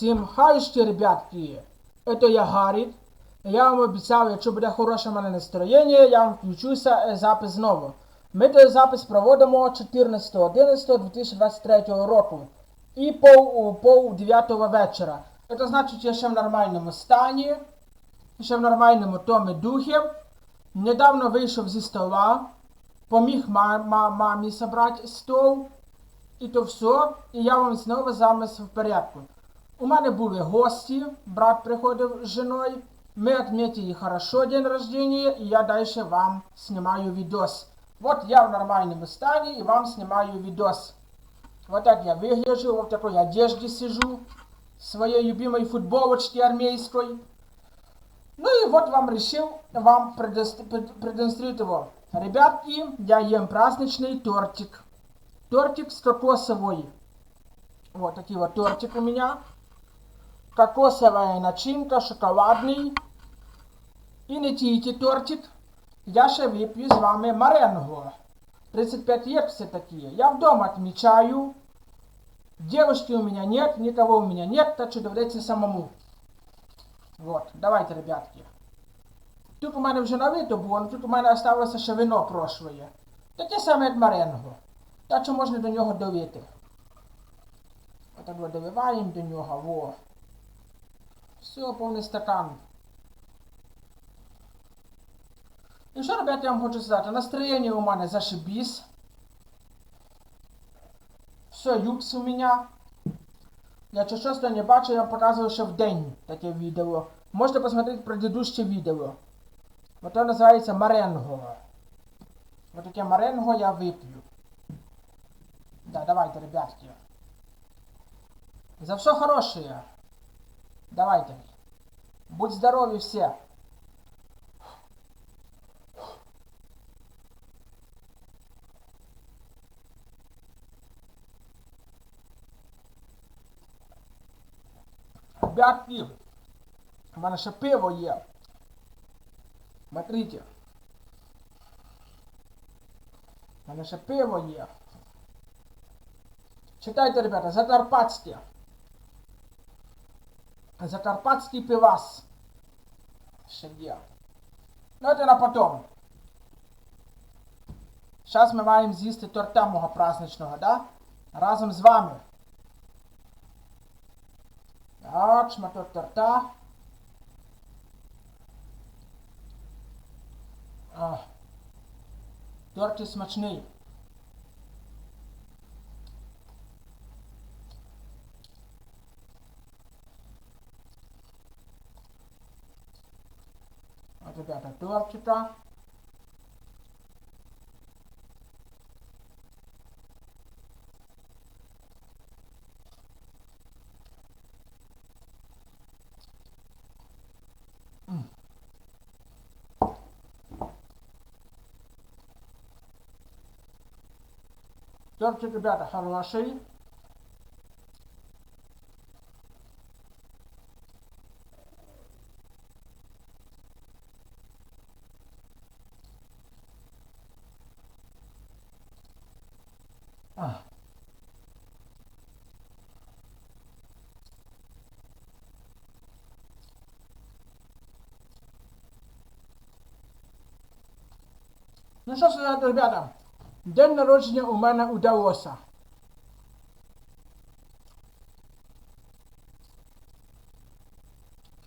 Всім хай ребятки. Это я Гаррі. Я вам обіцяв, якщо буде хороше в мене настроєння, я вам включуся е, запис знову. Ми той запис проводимо 14.11.2023 року. І пол, пол 9 вечора. Це значить, я ще в нормальному стані, ще в нормальному томі духі. Недавно вийшов зі стола, поміг ма- ма- мамі собрати стол. І то все, і я вам знову замис в порядку. У мене були гості, брат приходив з жіною. Ми отметили хорошо день рождения, и я дальше вам снимаю видос. Вот я в нормальном стані и вам снимаю видос. Вот так я выгляжу, в такой одежде сижу, своей любимой футболочке. Ну и вот вам решил вам продемонстрировать. Ребятки, я ем праздничный тортик. Тортик с кокосовой. Вот такой вот тортик у меня. Кокосовая начинка, шоколадный. І не тільки тортик. Я ще вип'ю з вами маренго. 35 лет все-таки. Я вдома отмечаю. Девушки у меня нет, никого у меня нет, так что доведеться самому. Вот, давайте, ребятки. Тут у мене вже налито було, тут у мене залишилося ще вино прошлое. Таке саме, як маренго. Так що можна до нього долити. Отак от доливаємо до нього, во. Все, повний стакан. І що, ребята, я вам хочу сказати? Настроєння у мене зашибісь. Все, юкс у мене. Якщо щось то не бачу, я вам показую ще в день таке відео. Можете посмотреть предыдущее відео. Вот то називається маренго. Вот таке маренго я вип'ю. Да, давайте, ребятки. За все хорошее. Давайте. Будь здоровы все. Ребятки, у мене ще пиво є. Смотрите. У мене ще пиво є. Читайте, ребята, Закарпатське. Закарпатський пивас. Ще. Ну, це на потом. Зараз ми маємо з'їсти торта мого праздничного, да? Разом з вами. Так, шматок торта. А, торт смачний. М. Тортик, ребята, хороший. А. Ну що сказати, ребята, день народження у мене удалося.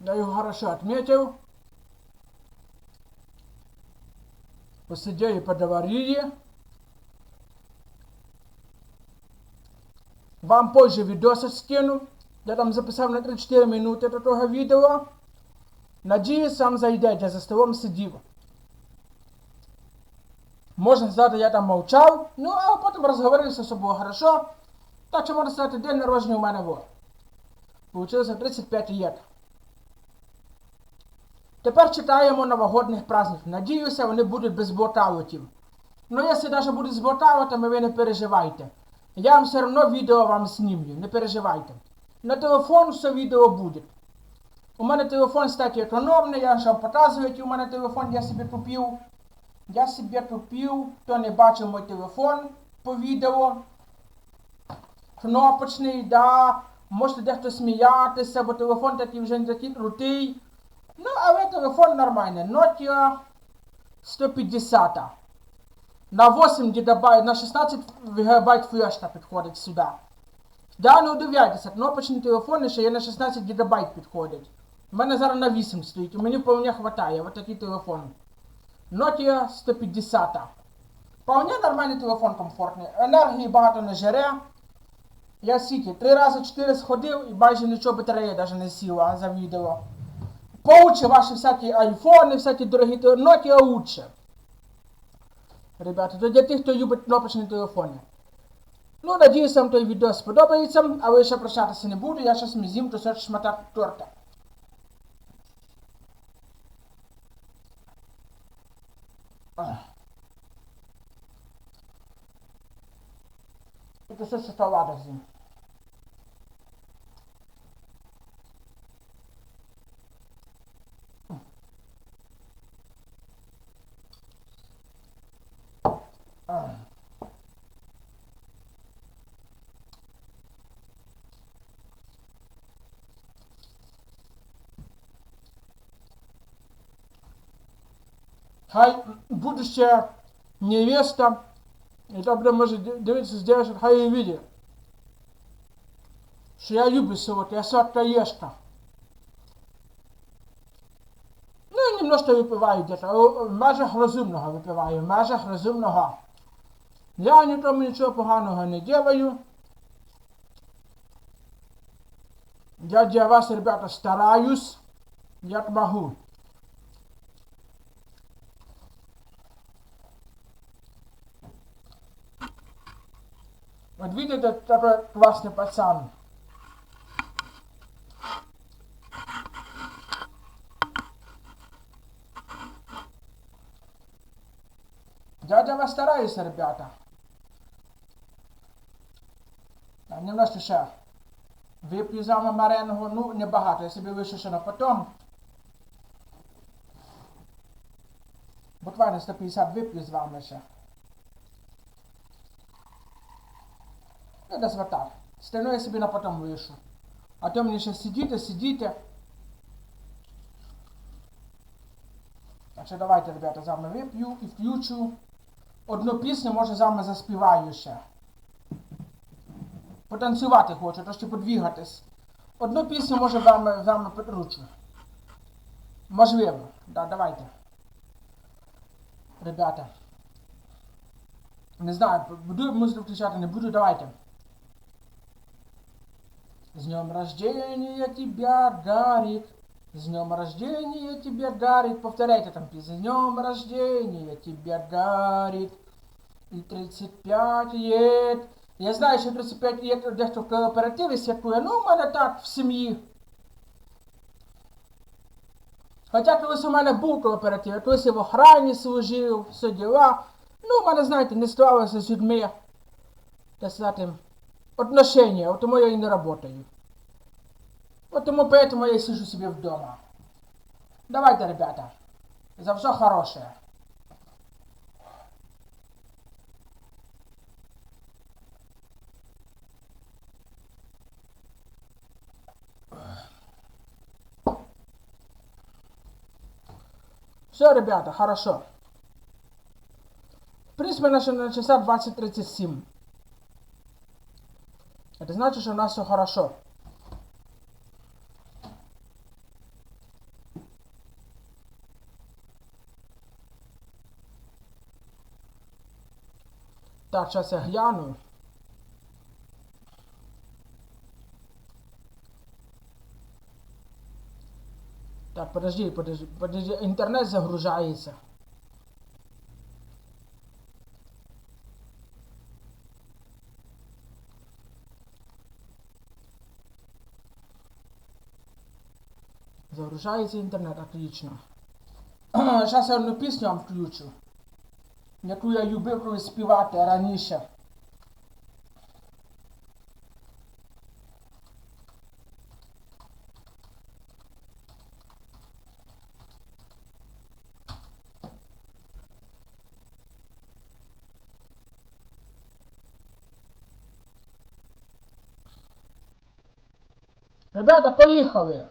Я його хорошо отметил. Посидели, поговорили. Вам позже видосы скину. Я там записав на 3-4 минути до того відео. Надіюсь, сам зайдете, за столом сидів. Можна сказати, я там мовчав, ну а потім розговорився, що було хорошо. Так що можна сказати, день народження у мене був. Получилося 35 лет. Тепер читаємо новогодних праздників. Надіюся, вони будуть без ботаутів. Ну, якщо навіть будуть з ботаутами, ви не переживайте. Я вам все одно відео вам знімлю, не переживайте. На телефон все відео буде. У мене телефон, кстати, економний, я вам показую, у мене телефон, я собі купив. Я собі купив, хто не бачив мій телефон по відео. Кнопочний, да. можете дехто сміятися, бо телефон такий вже не такий крутий. Ну, але телефон нормальний. Nokia 150. На 8 ГБ, на 16 ГБ флешка підходить сюди. Да, не удивляйтеся, кнопочні телефони ще є на 16 ГБ підходять. У мене зараз на 8 стоїть, мені вполне хватає, ось такий телефон. Nokia 150. Вполне нормальний телефон комфортний. Енергії багато не жере. Я скільки? Три рази чотири сходив і майже нічого батарея навіть не сіла за відео. Поуче ваші всякі айфони, всякі дорогі Nokia лучше. Ребята, то для тих, хто любить кнопочні телефони. Ну, надіюсь, вам той відео сподобається, але ще прощатися не буду, я щас з'їм кусок шматок торта. Кусок шоколада з'їм. Хай будущая невеста, і добре може дивитися з дівчат, хай її видить, що я люблю солодке, я сладка ешка. Ну, і немножко випиваю але в межах розумного випиваю, в межах розумного. Я нікому нічого поганого не делаю. Я для вас, ребята, стараюсь, як могу. Вот видите, такой классный пацан. Я для вас стараюсь, ребята. А, Немножко ще. Вип'ю з вами мареного, ну небагато, я собі на потом. Буквально 150 вип'ю з вами ще. Ну, десь вот так. Я собі на потом лишу. А то мені ще сидіти, сидіти. Так давайте, ребята, з вами вип'ю і включу. Одну пісню, може, з вами заспіваю ще. Потанцювати хочу, трошки подвігатись. Одну пісню, може, з вами подручу. Можливо. Да, давайте. Ребята. Не знаю, буду музику включати, не буду, давайте. С днем рождения тебя, Гарик. С днем рождения тебя, Гарик. Повторяйте там песню. С днем рождения тебя, Гарик. І 35 лет. Я знаю, що 35 лет дехто в кооперативі святкує, ну у мене так в сім'ї. Хоча колись у мене був кооператив, колись я в охрані служив, все діла. Ну, у мене, знаєте, не склалося з людьми, так сказати, отношения, от тому я и не. Вот тому поэтому я и сижу себе в дома. Давайте, ребята, за все хорошее. Все, ребята, хорошо. В принципе, на, на часа 20.37. Это значит, что у нас все хорошо. Так, сейчас я гляну. Подожди, подожди, подожди, интернет загружается. Загружается интернет, отлично. Сейчас я одну пісню вам включу, яку я любив співати раніше. Ребята, поїхали!